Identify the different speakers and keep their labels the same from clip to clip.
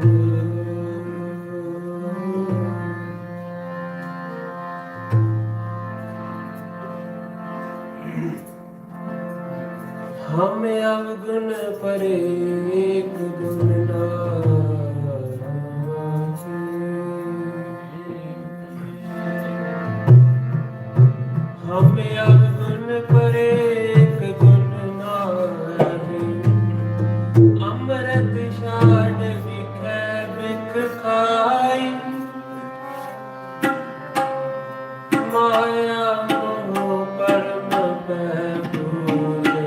Speaker 1: हम ਮਾਇਆ ਮੋਹ ਪਰਮ ਪੈ ਪੂਰੇ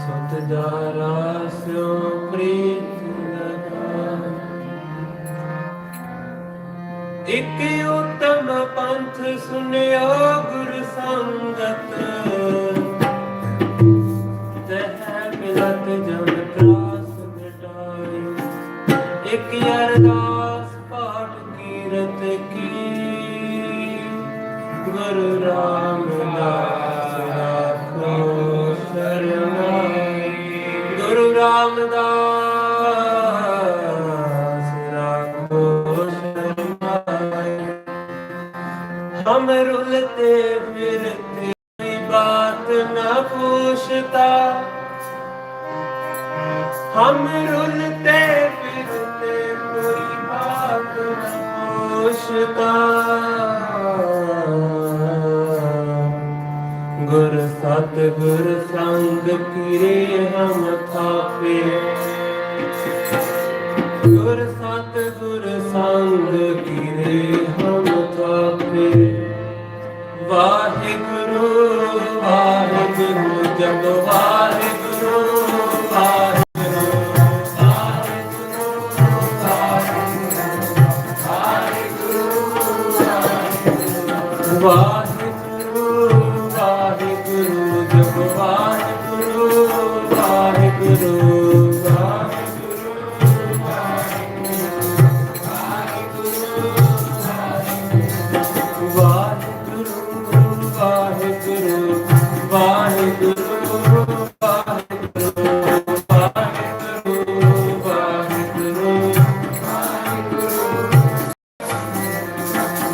Speaker 1: ਸਤ ਜਾਰਾ ਸਿਓ ਪ੍ਰੀਤ ਲਗਾ ਇਕ ਉਤਮ ਪੰਥ ਸੁਨਿਓ ਗੁਰ ਸੰਗਤ। ਤਹਿ ਮਿਲਤ ਜਨ ਤਰਾਸ ਮਿਟਾਈ ਇਕ ਅਰਦਾਸ हम रुलते फिरते बात न पूछता हम रुलते फिरते कोई बात न पूछता ਸਤਿਗੁਰ ਸੰਗ ਕਿਰੇ ਹਮ ਥਾਪੇ। ਗੁਰ ਸਤਿਗੁਰ ਸੰਗ ਕਿਰੇ ਹਮ ਥਾਪੇ। ਵਾਹਿਗੁਰੂ ਵਾਹਿਗੁਰੂ, ਜਗ ਵਾਹਿਗੁਰੂ ਵਾਹਿਗੁਰੂ ਵਾਹਿਗੁਰੂ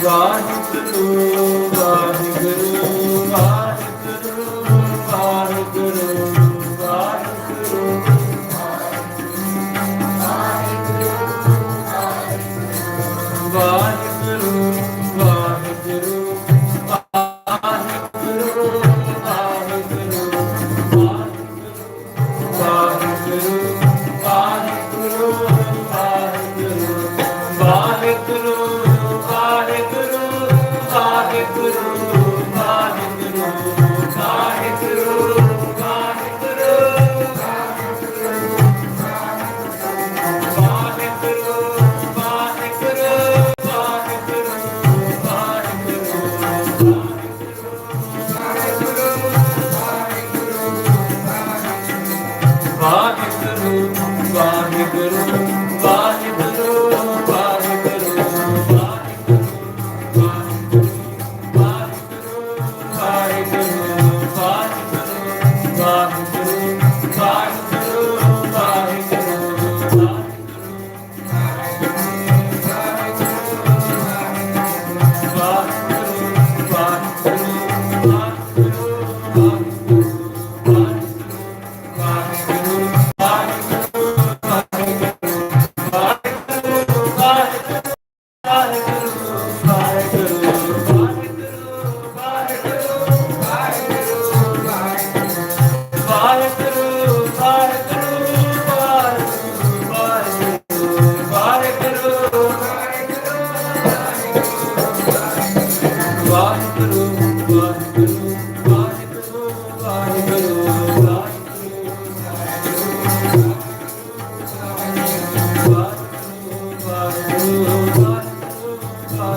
Speaker 1: ਵਾਹਿਗੁਰੂ ਵਾਹਿਗੁਰੂ ਵਾਹਿਗੁਰੂ ਵਾਹਿਗੁਰੂ